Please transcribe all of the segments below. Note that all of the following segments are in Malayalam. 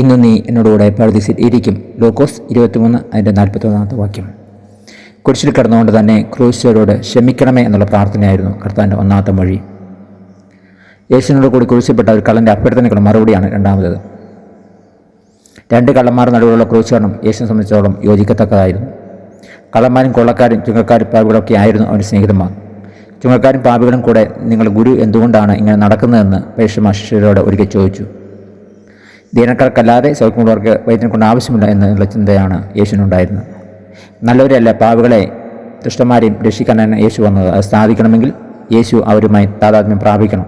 ഇന്ന് നീ എന്നോടുകൂടെ പരദീസിൽ ഇരിക്കും. ലൂക്കോസ് ഇരുപത്തിമൂന്ന് അതിന്റെ നാൽപ്പത്തൊന്നാമത്തെ വാക്യം. കുരിശിൽ കിടന്നുകൊണ്ട് തന്നെ ക്രൂശ്വരോട് ക്ഷമിക്കണമേ എന്നുള്ള പ്രാർത്ഥനയായിരുന്നു കർത്താവിന്റെ ഒന്നാമത്തെ മൊഴി. യേശുവിനോട് കൂടി കുരിശിൽപ്പെട്ട ഒരു കള്ളന്റെ അഭ്യർത്ഥനയ്ക്കുള്ള മറുപടിയാണ് രണ്ടാമത് രണ്ട് കള്ളന്മാർ നടുവിലുള്ള ക്രൂശീകരണം യേശുവിനെ സംബന്ധിച്ചോളം യോജിക്കത്തക്കതായിരുന്നു. കള്ളന്മാരും കൊള്ളക്കാരും ചുങ്കക്കാരും പാപികളൊക്കെ ആയിരുന്നു അവന്റെ സ്നേഹിതന്മാർ. ചുങ്കക്കാരും പാപികളും കൂടെ നിങ്ങൾ ഗുരു എന്തുകൊണ്ടാണ് ഇങ്ങനെ നടക്കുന്നതെന്ന് പരീക്ഷ ശിഷ്യരോട് ഒരിക്കൽ ചോദിച്ചു. ദീനക്കാർക്കല്ലാതെ സൗഖ്യമുള്ളവർക്ക് വൈദ്യനെ കൊണ്ട് ആവശ്യമില്ല എന്നുള്ള ചിന്തയാണ് യേശുവിനുണ്ടായിരുന്നത്. നല്ലവരല്ല പാവുകളെ ദുഷ്ടന്മാരെയും രക്ഷിക്കാനാണ് യേശു വന്നത്. അത് സ്ഥാപിക്കണമെങ്കിൽ യേശു അവരുമായി താതാത്മ്യം പ്രാപിക്കണം.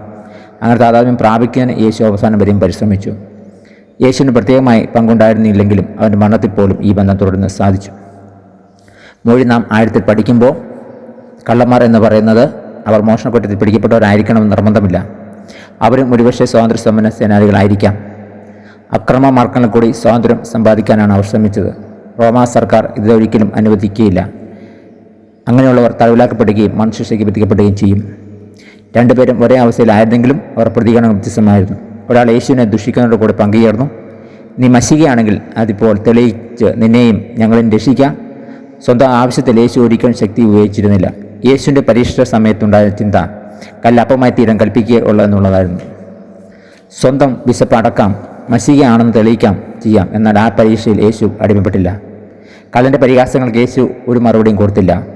അങ്ങനെ താതാത്മ്യം പ്രാപിക്കാൻ യേശു അവസാനം വരെയും പരിശ്രമിച്ചു. യേശുവിന് പ്രത്യേകമായി പങ്കുണ്ടായിരുന്നില്ലെങ്കിലും അവന്റെ മരണത്തിൽ പോലും ഈ ബന്ധം തുടർന്ന് സാധിച്ചു. മൊഴി നാം ആഴത്തിൽ പഠിക്കുമ്പോൾ കള്ളന്മാർ എന്ന് പറയുന്നത് അവർ മോഷണക്കുറ്റത്തിൽ പിടിക്കപ്പെട്ടവരായിരിക്കണമെന്ന് നിർബന്ധമില്ല. അവരും ഒരുപക്ഷെ സ്വാതന്ത്ര്യ സമ്പന്ന സേനാനികളായിരിക്കാം. അക്രമ മാർഗങ്ങൾ കൂടി സ്വാതന്ത്ര്യം സമ്പാദിക്കാനാണ് അവർ ശ്രമിച്ചത്. റോമാ സർക്കാർ ഇതൊരിക്കലും അനുവദിക്കുകയില്ല. അങ്ങനെയുള്ളവർ തടവിലാക്കപ്പെടുകയും മനുഷ്യശേഖി വിധിക്കപ്പെടുകയും ചെയ്യും. രണ്ടുപേരും ഒരേ അവസ്ഥയിലായിരുന്നെങ്കിലും അവർ പ്രതികരണം വ്യത്യസ്തമായിരുന്നു. ഒരാൾ യേശുവിനെ ദുഷിക്കുന്നതോട് കൂടെ പങ്കുചേർന്നു. നീ മശികയാണെങ്കിൽ അതിപ്പോൾ തെളിയിച്ച് നിന്നെയും ഞങ്ങളെയും രക്ഷിക്കാം. സ്വന്തം ആവശ്യത്തിൽ യേശു ഒരിക്കലും ശക്തി ഉപയോഗിച്ചിരുന്നില്ല. യേശുവിന്റെ പരീക്ഷ സമയത്തുണ്ടായ ചിന്ത കല്ലപ്പമായി തീരം കൽപ്പിക്കുക ഉള്ളതെന്നുള്ളതായിരുന്നു സ്വന്തം വിശപ്പ് അടക്കാം. മസികയാണെന്ന് തെളിയിക്കാം ചെയ്യാം. എന്നാൽ ആ പരീക്ഷയിൽ യേശു അടിമപ്പെട്ടില്ല. കള്ളന്റെ പരിഹാസങ്ങൾക്ക് യേശു ഒരു മറുപടിയും കൊടുത്തില്ല.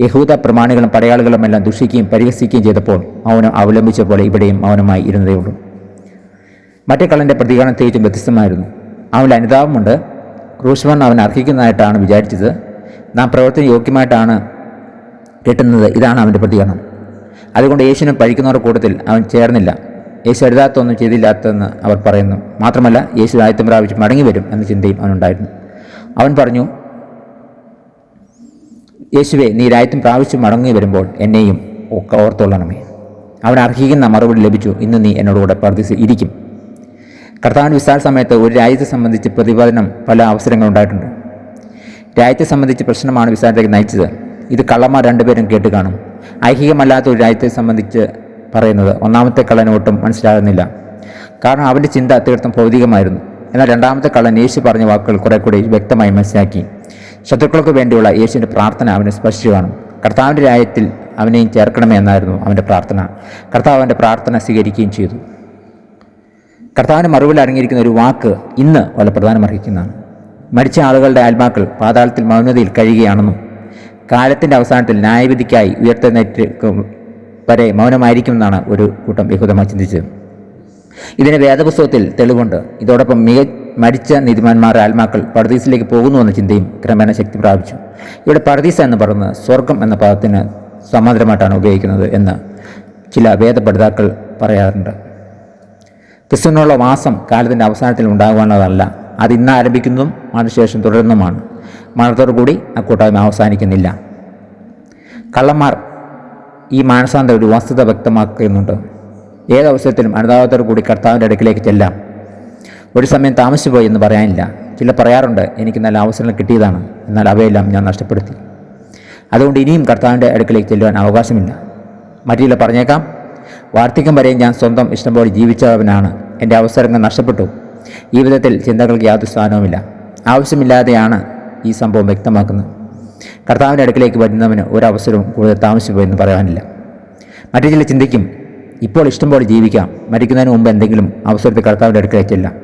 യഹൂദ പ്രമാണികളും പടയാളികളും എല്ലാം ദുഷിക്കുകയും പരിഹസിക്കുകയും ചെയ്തപ്പോൾ മൗനം അവലംബിച്ച പോലെ ഇവിടെയും മൗനമായി ഇരുന്നതേ ഉള്ളൂ. മറ്റേ കള്ളന്റെ പ്രതികരണം തികച്ചും വ്യത്യസ്തമായിരുന്നു. അവന്റെ അനുതാപമുണ്ട്. ക്രൂശ്മൻ അവൻ അർഹിക്കുന്നതായിട്ടാണ് വിചാരിച്ചത്. നാം പ്രവർത്തന യോഗ്യമായിട്ടാണ് കിട്ടുന്നത്. ഇതാണ് അവന്റെ പ്രതികരണം. അതുകൊണ്ട് യേശുവിനെ പഴിക്കുന്നവരുടെ കൂട്ടത്തിൽ അവൻ ചേർന്നില്ല. യേശു എഴുതാത്തൊന്നും ചെയ്തില്ലാത്തതെന്ന് അവർ പറയുന്നു. മാത്രമല്ല യേശു ആയത്തം പ്രാപിച്ച് മടങ്ങി വരും എന്ന ചിന്തയും അവനുണ്ടായിരുന്നു. അവൻ പറഞ്ഞു യേശുവെ നീ രാജ്യത്തും പ്രാപിച്ച് മടങ്ങി വരുമ്പോൾ എന്നെയും ഒക്കെ ഓർത്തോളണമേ അവൻ അർഹിക്കുന്ന മറുപടി ലഭിച്ചു. ഇന്ന് നീ എന്നോടുകൂടെ പ്രവർത്തിച്ച് ഇരിക്കും. കർത്താവിന്റെ വിശാൽ സമയത്ത് ഒരു രാജ്യത്തെ സംബന്ധിച്ച് പ്രതിപാദനം പല അവസരങ്ങളുണ്ടായിട്ടുണ്ട് രാജ്യത്തെ സംബന്ധിച്ച് പ്രശ്നമാണ് വിശാലത്തേക്ക് നയിച്ചത്. ഇത് കള്ളന്മാർ രണ്ടുപേരും കേട്ട് കാണും. ഐഹികമല്ലാത്ത ഒരു രാജ്യത്തെ സംബന്ധിച്ച് പറയുന്നത്. ഒന്നാമത്തെ കള്ളനോട്ടും മനസ്സിലാകുന്നില്ല. കാരണം അവന്റെ ചിന്ത തീർത്തും ഭൗതികമായിരുന്നു. എന്നാൽ രണ്ടാമത്തെ കള്ളൻ യേശു പറഞ്ഞ വാക്കുകൾ കുറെ കൂടി വ്യക്തമായി മനസ്സിലാക്കി. ശത്രുക്കൾക്ക് വേണ്ടിയുള്ള യേശുവിന്റെ പ്രാർത്ഥന അവനെ സ്പർശിച്ചു കർത്താവിന്റെ രാജ്യത്തിൽ അവനെയും ചേർക്കണമേ എന്നായിരുന്നു അവന്റെ പ്രാർത്ഥന. കർത്താവ് അവന്റെ പ്രാർത്ഥന സ്വീകരിക്കുകയും ചെയ്തു. കർത്താവിന്റെ മറുവിൽ അടങ്ങിയിരിക്കുന്ന ഒരു വാക്ക് ഇന്ന് വളരെ പ്രധാനമർഹിക്കുന്നതാണ് മരിച്ച ആളുകളുടെ ആത്മാക്കൾ പാതാളത്തിൽ മൗനതയിൽ കഴിയുകയാണെന്നും കാലത്തിന്റെ അവസാനത്തിൽ ന്യായവിധിക്കായി ഉയർത്തെഴുന്നേറ്റ് വരെ മൗനമായിരിക്കുമെന്നാണ് ഒരു കൂട്ടം യഹൂദമായി ചിന്തിച്ചത്. ഇതിന് വേദപുസ്തകത്തിൽ തെളിവുണ്ട്. ഇതോടൊപ്പം മിക മരിച്ച നീതിമാന്മാരുടെ ആത്മാക്കൾ പർദീസിലേക്ക് പോകുന്നു എന്ന ചിന്തയും ക്രമേണ ശക്തി പ്രാപിച്ചു. ഇവിടെ പർദീസ എന്ന് പറയുന്നത് സ്വർഗം എന്ന പദത്തിന് സമാന്തരമായിട്ടാണ് ഉപയോഗിക്കുന്നത് എന്ന് ചില വേദപഠിതാക്കൾ പറയാറുണ്ട്. ക്രിസ്തുവിനുള്ള മാസം കാലത്തിന്റെ അവസാനത്തിൽ ഉണ്ടാകുവാനുള്ളതല്ല അത് ഇന്ന് ആരംഭിക്കുന്നതും അതിനുശേഷം തുടരുന്നതുമാണ്. മരണത്തോടു കൂടി ആ കൂട്ടായ്മ അവസാനിക്കുന്നില്ല. കള്ളന്മാർ ഈ മാനസാന്തര ഒരു വസ്തുത വ്യക്തമാക്കുന്നുണ്ട്. ഏതവസരത്തിലും അനുതാപത്തോടു കൂടി കർത്താവിന്റെ അടുക്കിലേക്ക് ചെല്ലാം. ഒരു സമയം താമസിച്ചു പോയി എന്ന് പറയാനില്ല. ചില പറയാറുണ്ട് എനിക്ക് നല്ല അവസരങ്ങൾ കിട്ടിയതാണ്. എന്നാൽ അവയെല്ലാം ഞാൻ നഷ്ടപ്പെടുത്തി. അതുകൊണ്ട് ഇനിയും കർത്താവിന്റെ അടുക്കിലേക്ക് ചെല്ലുവാൻ അവകാശമില്ല. മറ്റു ചില പറഞ്ഞേക്കാം. വാർദ്ധക്യം വരെയും ഞാൻ സ്വന്തം ഇഷ്ടം പോലെ ജീവിച്ചവനാണ്. എന്റെ അവസരങ്ങൾ നഷ്ടപ്പെട്ടു. ഈ വിധത്തിൽ ചിന്തകൾക്ക് യാതൊരു സ്ഥാനവുമില്ല. ആവശ്യമില്ലാതെയാണ് ഈ സംഭവം വ്യക്തമാക്കുന്നത്. കർത്താവിന്റെ അടുക്കിലേക്ക് വരുന്നവന് ഒരവസരവും കൂടുതൽ താമസിപ്പോയെന്ന് പറയാനില്ല. മറ്റു ചില ചിന്തിക്കും ഇപ്പോൾ ഇഷ്ടംപോലെ ജീവിക്കാം. മരിക്കുന്നതിന് മുമ്പ് എന്തെങ്കിലും അവസരത്തിൽ കർത്താവിന്റെ അടുക്കിലേക്ക് ചെല്ലാം.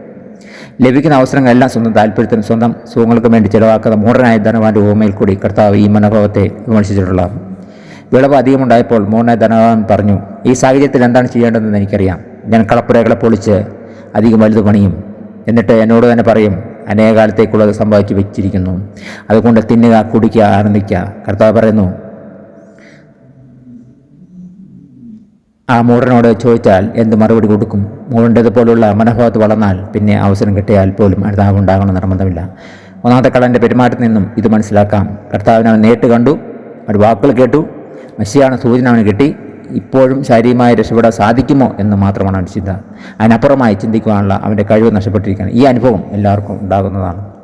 ലഭിക്കുന്ന അവസരങ്ങളെല്ലാം സ്വന്തം താല്പര്യത്തിനും സ്വന്തം സുഖങ്ങൾക്കും വേണ്ടി ചിലവാക്കുന്ന മൂടനായ ധനവാന്റെ ഓമയിൽ കൂടി കർത്താവ് ഈ മനോഭാവത്തെ വിമർശിച്ചിട്ടുള്ളതാണ് വിളവ് അധികമുണ്ടായപ്പോൾ മൂടനായ ധനവാൻ പറഞ്ഞു ഈ സാഹചര്യത്തിൽ എന്താണ് ചെയ്യേണ്ടതെന്ന് എനിക്കറിയാം. ഞാൻ കളപ്പുരകളെ പൊളിച്ച് അധികം വലുത് പണിയും. എന്നിട്ട് എന്നോട് തന്നെ പറയും അനേകാലത്തേക്കുള്ളത് സംഭവിച്ചു വെച്ചിരിക്കുന്നു. അതുകൊണ്ട് തിന്നുക കുടിക്കുക ആനന്ദിക്കുക. കർത്താവ് പറയുന്നു ആ മൂടനോട് ചോദിച്ചാൽ എന്ത് മറുപടി കൊടുക്കും? മൂടേണ്ടതുപോലുള്ള മനോഭാവത്ത് വളർന്നാൽ പിന്നെ അവസരം കിട്ടിയാൽ പോലും അനുതാപം ഉണ്ടാകണം നിർബന്ധമില്ല. ഒന്നാമത്തെ കള്ളന്റെ പെരുമാറ്റത്തിൽ നിന്നും ഇത് മനസ്സിലാക്കാം. കർത്താവിനെ അവൻ നേരിട്ട് കണ്ടു ഒരു വാക്കുകൾ കേട്ടു. മെസ്സിയാണ് സൂചന അവന് കിട്ടി. ഇപ്പോഴും ശാരീരികമായി രക്ഷപ്പെടാൻ സാധിക്കുമോ എന്ന് മാത്രമാണ് അവൻ ചിന്ത അതിനപ്പുറമായി ചിന്തിക്കുവാനുള്ള അവന്റെ കഴിവ് നഷ്ടപ്പെട്ടിരിക്കുകയാണ്. ഈ അനുഭവം എല്ലാവർക്കും ഉണ്ടാകുന്നതാണ്.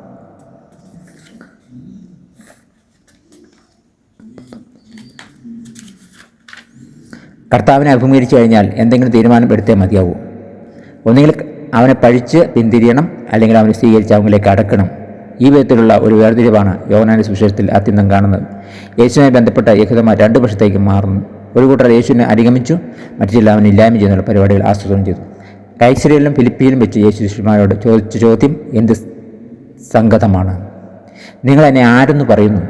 കർത്താവിനെ അഭിമുഖീകരിച്ചു കഴിഞ്ഞാൽ എന്തെങ്കിലും തീരുമാനം എടുത്തേ മതിയാവൂ. ഒന്നുകിൽ അവനെ പഴിച്ച് പിന്തിരിയണം അല്ലെങ്കിൽ അവനെ സ്വീകരിച്ച് അവങ്ങളിലേക്ക് അടക്കണം. ഈ വിധത്തിലുള്ള ഒരു വേർതിരിവാണ് യോഗനാന സുവിശേഷത്തിൽ അത്യന്തം കാണുന്നത്. യേശുവിനെ ബന്ധപ്പെട്ട യഹുദമാർ രണ്ട് വർഷത്തേക്ക് മാറുന്നു. ഒരു കൂട്ടർ യേശുവിനെ അനുഗമിച്ചു മറ്റു ചില അവൻ ഇല്ലായ്മ ചെയ്യുന്നുള്ള പരിപാടികൾ ആസൂത്രണം ചെയ്തു. കൈസരയിലും ഫിലിപ്പിയിലും വെച്ച് യേശു ശിഷ്യന്മാരോട് ചോദിച്ച ചോദ്യം എന്ത് സംഗതമാണ്? നിങ്ങൾ എന്നെ ആരെന്ന് പറയുന്നു?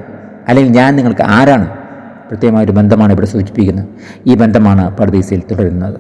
അല്ലെങ്കിൽ ഞാൻ നിങ്ങൾക്ക് ആരാണ്? പ്രത്യേകമായ ഒരു ബന്ധമാണ് ഇവിടെ സൂചിപ്പിക്കുന്നത്. ഈ ബന്ധമാണ് പർദീസയിൽ തുടരുന്നത്.